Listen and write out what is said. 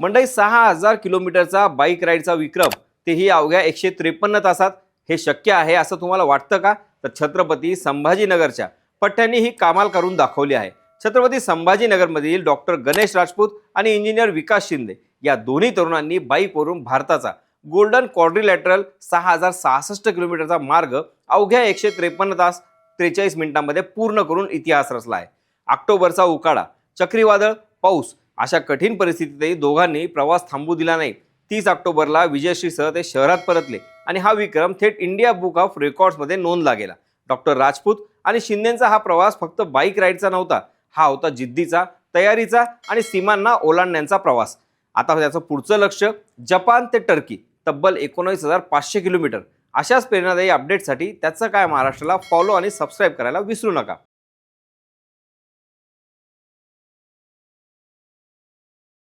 मंडळी सहा हजार किलोमीटरचा बाईक राईडचा विक्रम. तेही अवघ्या एकशे त्रेपन्न तासात हे शक्य आहे असं तुम्हाला वाटतं का? तर छत्रपती संभाजीनगरच्या पठ्ठ्यांनी ही कामाल करून दाखवली आहे. छत्रपती संभाजीनगरमधील डॉक्टर गणेश राजपूत आणि इंजिनियर विकास शिंदे या दोन्ही तरुणांनी बाईकवरून भारताचा गोल्डन क्वाड्रिलॅटरल सहा हजार सहासष्ट किलोमीटरचा मार्ग अवघ्या एकशे त्रेपन्न तास त्रेचाळीस मिनिटांमध्ये पूर्ण करून इतिहास रचला आहे. ऑक्टोबरचा उकाडा चक्रीवादळ पाऊस अशा कठीण परिस्थितीतही दोघांनी प्रवास थांबू दिला नाही. तीस ऑक्टोबरला विजयश्रीसह ते शहरात परतले आणि हा विक्रम थेट इंडिया बुक ऑफ रेकॉर्ड्समध्ये नोंदला गेला डॉक्टर राजपूत आणि शिंदेचा हा प्रवास फक्त बाईक राईडचा नव्हता हा होता जिद्दीचा तयारीचा आणि सीमांना ओलांडण्याचा प्रवास. आता त्याचं पुढचं लक्ष जपान ते टर्की तब्बल एकोणीस हजार पाचशे किलोमीटर. अशाच प्रेरणादायी अपडेटसाठी त्याचं काय महाराष्ट्राला फॉलो आणि सबस्क्राईब करायला विसरू नका.